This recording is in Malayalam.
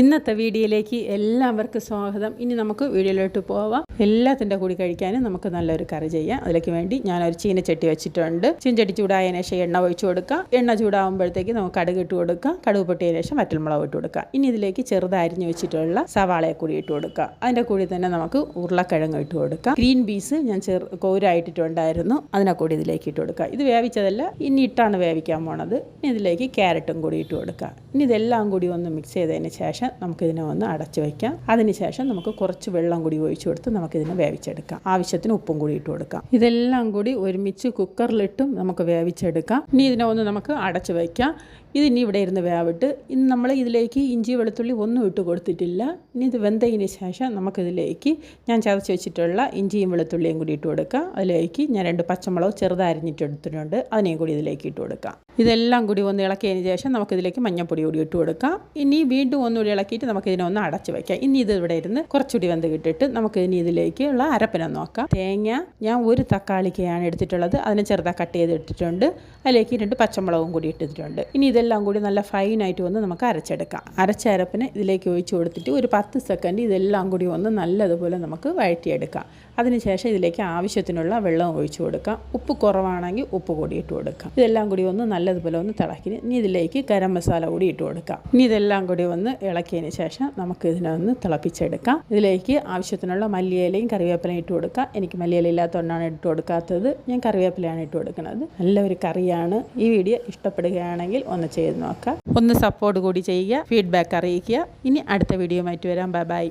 ഇന്നത്തെ വീഡിയോയിലേക്ക് എല്ലാവർക്കും സ്വാഗതം. ഇനി നമുക്ക് വീഡിയോയിലോട്ട് പോവാം. എല്ലാത്തിന്റെ കൂടി കഴിക്കാനും നമുക്ക് നല്ലൊരു കറി ചെയ്യാം. അതിലേക്ക് വേണ്ടി ഞാനൊരു ചീനച്ചട്ടി വെച്ചിട്ടുണ്ട്. ചീനച്ചട്ടി ചൂടായതിനു ശേഷം എണ്ണ ഒഴിച്ചു കൊടുക്കാം. എണ്ണ ചൂടാകുമ്പോഴത്തേക്ക് നമുക്ക് കടുക് ഇട്ട് കൊടുക്കാം. കടുക് പൊട്ടിയതിനു ശേഷം വറ്റൽമുളക് ഇട്ട് കൊടുക്കാം. ഇനി ഇതിലേക്ക് ചെറുതരിഞ്ഞ് വെച്ചിട്ടുള്ള സവാളയെ കൂടി ഇട്ട് കൊടുക്കാം. അതിന്റെ കൂടി തന്നെ നമുക്ക് ഉരുളക്കിഴങ്ങ് ഇട്ട് കൊടുക്കാം. ഗ്രീൻ പീസ് ഞാൻ ചെറു കോരായിട്ടിട്ടുണ്ടായിരുന്നു. അതിനെ കൂടി ഇതിലേക്ക് ഇട്ട് കൊടുക്കാം. ഇത് വേവിച്ചതല്ല ഇനി ഇട്ടാണ് വേവിക്കാൻ പോണത്. ഇനി ഇതിലേക്ക് ക്യാരറ്റും കൂടി ഇട്ട് കൊടുക്കാം. ഇനി ഇതെല്ലാം കൂടി ഒന്ന് മിക്സ് ചെയ്തതിന് ശേഷം നമുക്കിതിനെ ഒന്ന് അടച്ചു വയ്ക്കാം. അതിനുശേഷം നമുക്ക് കുറച്ച് വെള്ളം കൂടി ഒഴിച്ചു കൊടുത്ത് നമുക്കിതിനെ വേവിച്ചെടുക്കാം. ആവശ്യത്തിന് ഉപ്പും കൂടി ഇട്ട് കൊടുക്കാം. ഇതെല്ലാം കൂടി ഒരുമിച്ച് കുക്കറിലിട്ടും നമുക്ക് വേവിച്ചെടുക്കാം. ഇനി ഇതിനെ ഒന്ന് നമുക്ക് അടച്ചു വയ്ക്കാം. ഇതിനി ഇവിടെ ഇരുന്ന് വേവിട്ട് ഇന്ന് നമ്മൾ ഇതിലേക്ക് ഇഞ്ചി വെളുത്തുള്ളി ഒന്നും ഇട്ട് കൊടുത്തിട്ടില്ല. ഇനി ഇത് വെന്തതിന് ശേഷം നമുക്കിതിലേക്ക് ഞാൻ ചതച്ച് വെച്ചിട്ടുള്ള ഇഞ്ചിയും വെളുത്തുള്ളിയും കൂടി ഇട്ട് കൊടുക്കാം. അതിലേക്ക് ഞാൻ രണ്ട് പച്ചമുളക് എടുത്തിട്ടുണ്ട്. അതിനെയും കൂടി ഇതിലേക്ക് ഇട്ട് കൊടുക്കാം. ഇതെല്ലാം കൂടി ഒന്ന് ഇളക്കിയതിന് ശേഷം നമുക്കിതിലേക്ക് മഞ്ഞപ്പൊടി കൂടി ഇട്ട് കൊടുക്കാം. ഇനി വീണ്ടും ഒന്നുകൂടി ഇളക്കിയിട്ട് നമുക്കിതിനെ ഒന്ന് അടച്ചു വയ്ക്കാം ഇനി ഇത് ഇവിടെ ഇരുന്ന് കുറച്ചുകൂടി വെന്ത് കിട്ടിയിട്ട് നമുക്ക് ഇനി ഇതിലേക്ക് ഉള്ള അരപ്പിനെ നോക്കാം. തേങ്ങ ഞാൻ ഒരു തക്കാളിക്കയാണ് എടുത്തിട്ടുള്ളത്. അതിനെ ചെറുതായി കട്ട് ചെയ്ത് ഇട്ടിട്ടുണ്ട്. അതിലേക്ക് രണ്ട് പച്ചമുളകും കൂടി ഇട്ടിട്ടുണ്ട്. ഇനി ഇതെല്ലാം കൂടി നല്ല ഫൈൻ ആയിട്ട് വന്ന് നമുക്ക് അരച്ചെടുക്കാം. അരച്ച അരപ്പിനെ ഇതിലേക്ക് ഒഴിച്ചു കൊടുത്തിട്ട് ഒരു പത്ത് സെക്കൻഡ് ഇതെല്ലാം കൂടി ഒന്ന് നല്ലതുപോലെ നമുക്ക് വഴറ്റിയെടുക്കാം. അതിനുശേഷം ഇതിലേക്ക് ആവശ്യത്തിനുള്ള വെള്ളം ഒഴിച്ചു കൊടുക്കാം. ഉപ്പ് കുറവാണെങ്കിൽ ഉപ്പ് കൂടി ഇട്ട് കൊടുക്കാം. ഇതെല്ലാം കൂടി ഒന്ന് നല്ലതുപോലെ ഒന്ന് തിളക്കി ഇനി ഇതിലേക്ക് ഗരം മസാല കൂടി ഇട്ട് കൊടുക്കാം. ഇനി ഇതെല്ലാം കൂടി ഒന്ന് ഇളക്കിയതിന് ശേഷം നമുക്ക് ഇതിനെ ഒന്ന് തിളപ്പിച്ചെടുക്കാം. ഇതിലേക്ക് ആവശ്യത്തിനുള്ള മല്ലിയിലയും കറിവേപ്പിലയും ഇട്ട് കൊടുക്കാം. എനിക്ക് മല്ലിയില ഇല്ലാത്തതുകൊണ്ടാണ് ഇട്ട് കൊടുക്കാത്തത്. ഞാൻ കറിവേപ്പിലയാണ് ഇട്ട് കൊടുക്കുന്നത്. നല്ലൊരു കറിയാണ്. ഈ വീഡിയോ ഇഷ്ടപ്പെടുകയാണെങ്കിൽ ഒന്ന് ചെയ്ത് നോക്കാം. ഒന്ന് സപ്പോർട്ട് കൂടി ചെയ്യുക. ഫീഡ്ബാക്ക് അറിയിക്കുക. ഇനി അടുത്ത വീഡിയോ മാറ്റി വരാം. Bye bye